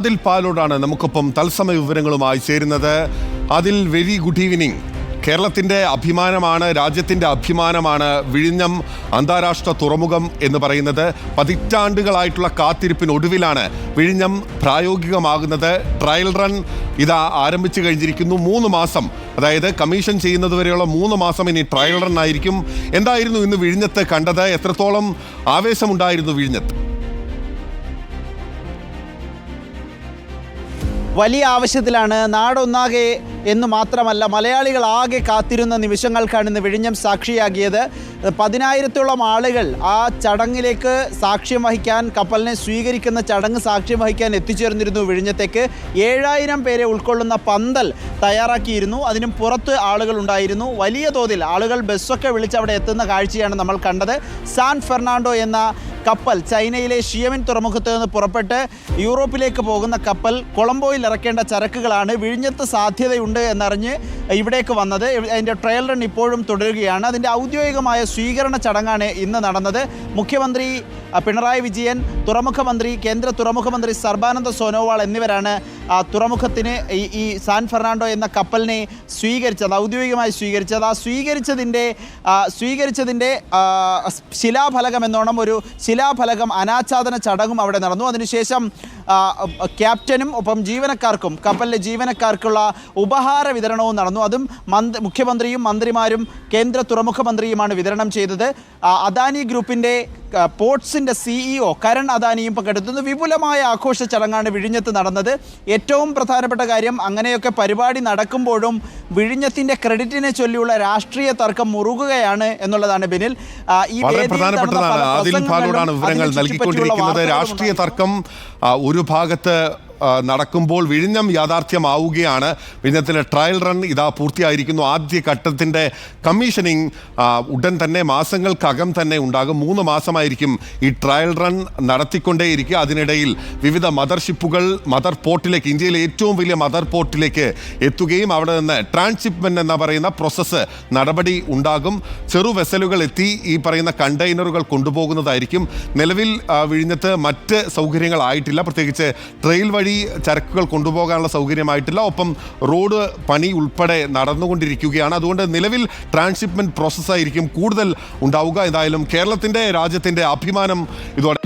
അതിൽ പാലോടാണ് നമുക്കൊപ്പം തത്സമയ വിവരങ്ങളുമായി ചേരുന്നത്. അതിൽ വെരി ഗുഡ് ഈവനിങ്. കേരളത്തിന്റെ അഭിമാനമാണ് രാജ്യത്തിന്റെ അഭിമാനമാണ് വിഴിഞ്ഞം അന്താരാഷ്ട്ര തുറമുഖം എന്ന് പറയുന്നത്. പതിറ്റാണ്ടുകളായിട്ടുള്ള കാത്തിരിപ്പിനൊടുവിലാണ് വിഴിഞ്ഞം പ്രായോഗികമാകുന്നത്. ട്രയൽ റൺ ഇതാ ആരംഭിച്ചു കഴിഞ്ഞിരിക്കുന്നു. മൂന്ന് മാസം അതായത് കമ്മീഷൻ ചെയ്യുന്നതുവരെയുള്ള മൂന്ന് മാസം ഇനി ട്രയൽ റൺ ആയിരിക്കും. എന്തായിരുന്നു ഇന്ന് വിഴിഞ്ഞത്ത് കണ്ടത്? എത്രത്തോളം ആവേശമുണ്ടായിരുന്നു വിഴിഞ്ഞത്ത്? വലിയ ആവശ്യത്തിലാണ് നാടൊന്നാകെ എന്ന് മാത്രമല്ല മലയാളികൾ ആകെ കാത്തിരുന്ന നിമിഷങ്ങൾക്കാണ് ഇന്ന് വിഴിഞ്ഞം സാക്ഷിയാകിയത്. പതിനായിരത്തോളം ആളുകൾ ആ ചടങ്ങിലേക്ക് സാക്ഷ്യം വഹിക്കാൻ കപ്പലിനെ സ്വീകരിക്കുന്ന ചടങ്ങ് സാക്ഷ്യം വഹിക്കാൻ എത്തിച്ചേർന്നിരുന്നു വിഴിഞ്ഞത്തേക്ക്. ഏഴായിരം പേരെ ഉൾക്കൊള്ളുന്ന പന്തൽ തയ്യാറാക്കിയിരുന്നു. അതിനും പുറത്ത് ആളുകൾ ഉണ്ടായിരുന്നു. വലിയ തോതിൽ ആളുകൾ ബസ്സൊക്കെ വിളിച്ച് അവിടെ എത്തുന്ന കാഴ്ചയാണ് നമ്മൾ കണ്ടത്. സാൻ ഫെർണാണ്ടോ എന്ന കപ്പൽ ചൈനയിലെ ഷിയമിൻ തുറമുഖത്ത് നിന്ന് പുറപ്പെട്ട് യൂറോപ്പിലേക്ക് പോകുന്ന കപ്പൽ കൊളംബോയിൽ ഇറക്കേണ്ട ചരക്കുകളാണ്. വിഴിഞ്ഞത്ത് സാധ്യതയുണ്ട്. എന്നറിഞ്ഞ് ഇവിടേക്ക് വന്നത്. അതിന്റെ ട്രയൽ റൺ ഇപ്പോഴും തുടരുകയാണ്. അതിന്റെ ഔദ്യോഗികമായ സ്വീകരണ ചടങ്ങാണ് ഇന്ന് നടന്നത്. മുഖ്യമന്ത്രി പിണറായി വിജയൻ തുറമുഖ മന്ത്രി കേന്ദ്ര തുറമുഖ മന്ത്രി സർബാനന്ദ സോനോവാൾ എന്നിവരാണ് തുറമുഖത്തിന് ഈ ഈ സാൻ ഫെർണാണ്ടോ എന്ന കപ്പലിനെ സ്വീകരിച്ചത് ഔദ്യോഗികമായി സ്വീകരിച്ചത്. ആ സ്വീകരിച്ചതിന്റെ സ്വീകരിച്ചതിന്റെ ശിലാഫലകം എന്നോണം ഒരു ശിലാഫലകം അനാച്ഛാദന ചടങ്ങും അവിടെ നടന്നു. അതിനുശേഷം ക്യാപ്റ്റനും ഒപ്പം ജീവനക്കാർക്കും കപ്പലിലെ ജീവനക്കാർക്കുള്ള ഉപഹാര വിതരണവും നടന്നു. അതും മന്ത് മുഖ്യമന്ത്രിയും മന്ത്രിമാരും കേന്ദ്ര തുറമുഖ മന്ത്രിയുമാണ് വിതരണം ചെയ്തത്. അദാനി ഗ്രൂപ്പിന്റെ പോർട്സിന്റെ സിഇഒ കരൺ അദാനിയും പങ്കെടുത്തുന്നു വിപുലമായ ആഘോഷ ചടങ്ങാണ് വിഴിഞ്ഞത്ത് നടന്നത്. ഏറ്റവും പ്രധാനപ്പെട്ട കാര്യം അങ്ങനെയൊക്കെ പരിപാടി നടക്കുമ്പോഴും വിഴിഞ്ഞത്തിന്റെ ക്രെഡിറ്റിനെ ചൊല്ലിയുള്ള രാഷ്ട്രീയ തർക്കം മുറുകുകയാണ് എന്നുള്ളതാണ് ബിനിൽ. ഈ വളരെ പ്രധാനപ്പെട്ടതാണ്. അതിൽ വിവരങ്ങൾ നൽകിക്കൊണ്ടിരിക്കുന്നത്. രാഷ്ട്രീയ തർക്കം ഒരു ഭാഗത്ത് നടക്കുമ്പോൾ വിഴിഞ്ഞം യാഥാർത്ഥ്യമാവുകയാണ്. വിഴിഞ്ഞത്തിലെ ട്രയൽ റൺ ഇതാ പൂർത്തിയായിരിക്കുന്നു. ആദ്യ ഘട്ടത്തിന്റെ കമ്മീഷനിങ് ഉടൻ തന്നെ മാസങ്ങൾക്കകം തന്നെ ഉണ്ടാകും. മൂന്ന് മാസമായിരിക്കും ഈ ട്രയൽ റൺ നടത്തിക്കൊണ്ടേയിരിക്കുക. അതിനിടയിൽ വിവിധ മദർഷിപ്പുകൾ മദർ പോർട്ടിലേക്ക് ഇന്ത്യയിലെ ഏറ്റവും വലിയ മദർ പോർട്ടിലേക്ക് എത്തുകയും അവിടെ നിന്ന് ട്രാൻസ്ഷിപ്മെന്റ് എന്ന പറയുന്ന പ്രോസസ്സ് നടപടി ഉണ്ടാകും. ചെറു വെസലുകൾ എത്തി ഈ പറയുന്ന കണ്ടെയ്നറുകൾ കൊണ്ടുപോകുന്നതായിരിക്കും. നിലവിൽ വിഴിഞ്ഞത്ത് മറ്റ് സൗകര്യങ്ങളായിട്ടില്ല. പ്രത്യേകിച്ച് ട്രെയിൽ വഴി ചരക്കുകൾ കൊണ്ടുപോകാനുള്ള സൗകര്യമായിട്ടില്ല. ഒപ്പം റോഡ് പണി ഉൾപ്പെടെ നടന്നുകൊണ്ടിരിക്കുകയാണ്. അതുകൊണ്ട് നിലവിൽ ട്രാൻസ്ഷിപ്മെന്റ് പ്രോസസ്സായിരിക്കും കൂടുതൽ ഉണ്ടാവുക. എന്തായാലും കേരളത്തിന്റെ രാജ്യത്തിന്റെ അഭിമാനം ഇതോടെ